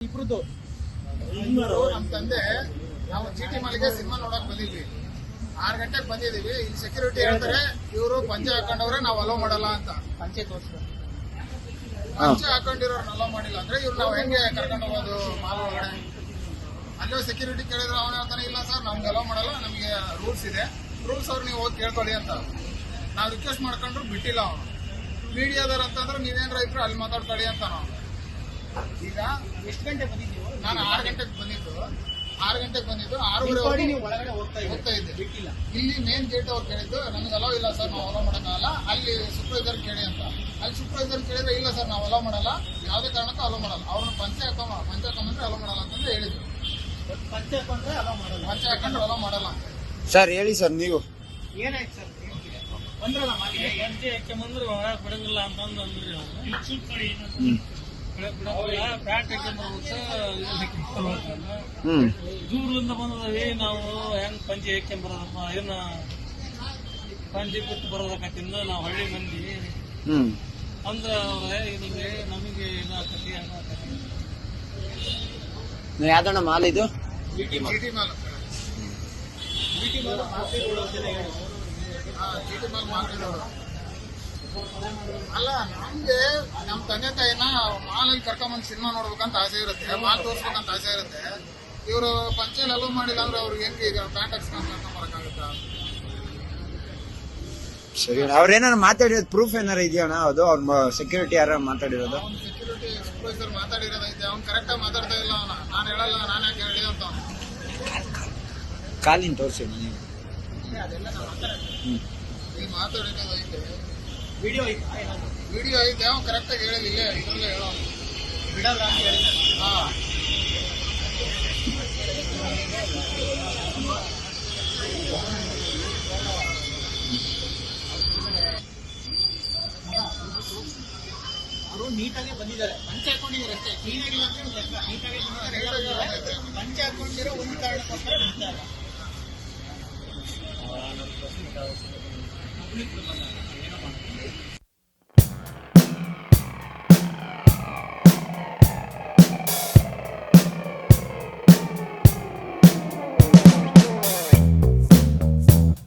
ಇಬ್ರದ್ದು ಇವ್ರು ನಮ್ ತಂದೆ ನಾವು ಚೀಟಿ ಮಲ್ಲಿಗೆ ಸಿನಿಮಾ ನೋಡಕ್ ಬಂದಿದ್ವಿ. ಆರ್ ಗಂಟೆಗೆ ಬಂದಿದೀವಿ ಇಲ್ಲಿ ಸೆಕ್ಯೂರಿಟಿ ಹೇಳ್ತಾರೆ ಇವರು ಪಂಚೆ ಹಾಕೊಂಡವ್ರೆ ನಾವ್ ಅಲೋ ಮಾಡಲ್ಲ ಅಂತ. ಪಂಚೆ ತೋರಿಸ್ತಾರೆ ಪಂಚೆ ಹಾಕೊಂಡಿರೋರ್ನ ಅಲೋ ಮಾಡಿಲ್ಲ ಅಂದ್ರೆ ಇವ್ರು ನಾವ್ ಹೆಂಗೆ ಕರ್ಕೊಂಡು ಹೋಗೋದು ಮಾಲ್ ಒಳಗಡೆ? ಅಲ್ಲೇ ಸೆಕ್ಯೂರಿಟಿ ಕೇಳಿದ್ರೆ ಅವನ ಹೇಳ್ತಾನೆ ಇಲ್ಲ ಸರ್ ನಮ್ಗೆ ಅಲೋ ಮಾಡಲ್ಲ ನಮಗೆ ರೂಲ್ಸ್ ಇದೆ. ರೂಲ್ಸ್ ಅವ್ರು ನೀವು ಹೋಗಿ ಕೇಳ್ಕೊಳ್ಳಿ ಅಂತ. ನಾವು ರಿಕ್ವೆಸ್ಟ್ ಮಾಡ್ಕೊಂಡ್ರು ಬಿಟ್ಟಿಲ್ಲ ಅವನು. ಮೀಡಿಯಾದವ್ರು ಅಂತಂದ್ರೆ ನೀವೇನ್ರ ಇದ್ರು ಅಲ್ಲಿ ಮಾತಾಡ್ಕೊಳ್ಳಿ ಅಂತ ನಾವು. ಈಗ ಎಷ್ಟು ಗಂಟೆ ಬಂದಿದ್ದೀವಿ ನಾನು ಆರು ಗಂಟೆಗೆ ಬಂದಿದ್ದು. ಆರು ಗಂಟೆಗೆ ಬಂದಿದ್ದು. ಆರೂವರೆ ಒಳಗಡೆ ಹೋಗ್ತಾ ಹೋಗ್ತಾ ಇದ್ದೆ ಬಿಟ್ಟಿಲ್ಲ. ಇಲ್ಲಿ ಮೇನ್ ಗೇಟ್ ಅವ್ರು ಕೇಳಿದ್ದು ನಮ್ಗೆ ಅಲೋ ಇಲ್ಲ ಸರ್ ನಾವು ಅಲೋ ಮಾಡೋಕ್ಕಾಗಲ್ಲ. ಅಲ್ಲಿ ಸೂಪರ್ವೈಸರ್ ಕೇಳಿ ಅಂತ. ಅಲ್ಲಿ ಸೂಪರ್ವೈಸರ್ ಕೇಳಿದ್ರೆ ಇಲ್ಲ ಸರ್ ನಾವು ಅಲೋ ಮಾಡಲ್ಲ. ಯಾವುದೇ ಕಾರಣಕ್ಕೂ ಅಲೋ ಮಾಡಲ್ಲ. ಅವ್ರನ್ನ ಪಂಚೆ ಹಾಕೋಮ ಪಂಚೆ ಹಾಕೊಂಡ್ರೆ ಅಲೋ ಮಾಡಲ್ಲ ಅಂತಂದ್ರೆ ಹೇಳಿದ್ರು. ಪಂಚೆ ಹಾಕೊಂಡ್ರೆ ಅಲೋ ಮಾಡಲ್ಲ. ಪಂಚೆ ಹಾಕೊಂಡ್ರೆ ಅಲೋ ಮಾಡಲ್ಲ ಅಂತ. ಸರ್ ಹೇಳಿ ಸರ್ ನೀವು. ಏನಾಯ್ತು ಸರ್ ಬಂದ್ರಲ್ಲ ಮಾಲಿಗೆ ಗಂಟೆ ಬಂದ್ರೆ ಒಳಗೆ ಬಿಡಂಗಿಲ್ಲ ಅಂತಂದು ಅಂದ್ರಿ ಹ್ಮ್. ದೂರದಿಂದ ಬಂದದವಿ ನಾವು ಹೆಂಗ್ ಪಂಚೆ ಬರೋದಪ್ಪ? ಏನ ಪಂಜಿ ಬಿಟ್ಟು ಬರೋದಕ್ಕಿಂದ ನಾವು ಹಳ್ಳಿ ಮಂದಿ. ಹ್ಮ್. ಅಂದ್ರೆ ಅವ್ರೆ ನಿಮಗೆ ನಮಗೆ ಇದಾಕತಿ ಹಂಗಾಕತಿ ಯಾವ್ದಣ್ಣ ಮಾಲ್ ಇದು? ಚೀಟಿ ಮಾಲ್. ಮಾಲ. ಮಾಲು ಅಲ್ಲ ನಮ್ಗೆ ನಮ್ ತಂದೆ ತಾಯಿನ ಮಾಲಲ್ಲಿ ಕರ್ಕೊಂಬಂದ್ ಸಿನಿಮಾ ನೋಡ್ಬೇಕಂತ ಆಸೆ ಇರುತ್ತೆ ಮಾಲ್ ತೋರ್ಸ್ಬೇಕಂತ ಆಸೆ ಇರುತ್ತೆ ಇವರು ಪಂಚೆಲ್ ಅಲೋ ಮಾಡಿಲ್ಲ ಅಂದ್ರೆ ಅವ್ರಿಗೆ ಹೆಂಗೆ ಈಗ ಹಾಕ್ಸ್ಕೊಂಡ್ ಕರ್ಕೊಂಬರಕ್ಕಾಗುತ್ತಾ ಸರಿ ಅವ್ರ ಏನಾರ ಮಾತಾಡಿರೋದು ಪ್ರೂಫ್ ಏನಾರ ಇದೆಯಣ್ಣ ಅದು ಅವ್ರ ಸೆಕ್ಯೂರಿಟಿ ಯಾರ ಮಾತಾಡಿರೋದು ಅವ್ನು ಸೆಕ್ಯೂರಿಟಿ ಸೂಪರ್ವೈಸರ್ ಮಾತಾಡಿರೋದೈತೆ ಅವ್ನು ಕರೆಕ್ಟಾಗಿ ಮಾತಾಡ್ತಾ ಇಲ್ಲ ಅವನ ನಾನು ಹೇಳಲ್ಲ ನಾನು ಯಾಕೆ ಹೇಳಿ ಅಂತ ಅವ್ನು. ಕಾಲಿನ ತೋರಿಸಿ ನೀವು ಅದೆಲ್ಲ ಇಲ್ಲಿ ಮಾತಾಡಿರೋದೈತೆ ವಿಡಿಯೋ ಐತಾ ಏನಾದ್ರು ವಿಡಿಯೋ ಐತೆ ಯಾವ ಕರೆಕ್ಟಾಗಿ ಹೇಳಿಲ್ಲ ಇದ್ರಲ್ಲೇ ಹೇಳೋ ಬಿಡಲ್ಲ ಅಂತ ಹೇಳಿದ್ರೆ ಹಾಂ. ಅವರು ನೀಟಾಗಿ ಬಂದಿದ್ದಾರೆ. ಪಂಚೆ ಹಾಕೊಂಡಿದ್ದಾರೆ ಅಷ್ಟೇ. ಕ್ಲೀನ್ ಆಗಿಲ್ಲ ಅಂತ ಲೆಕ್ಕ ನೀಟಾಗಿ ಬಂದಿದ್ದಾರೆ. ಪಂಚೆ ಹಾಕೊಂಡಿರೋ ಒಂದು ಕಾರಣಕ್ಕೋಸ್ಕರ ಬಿಡ್ತಾ ಇಲ್ಲ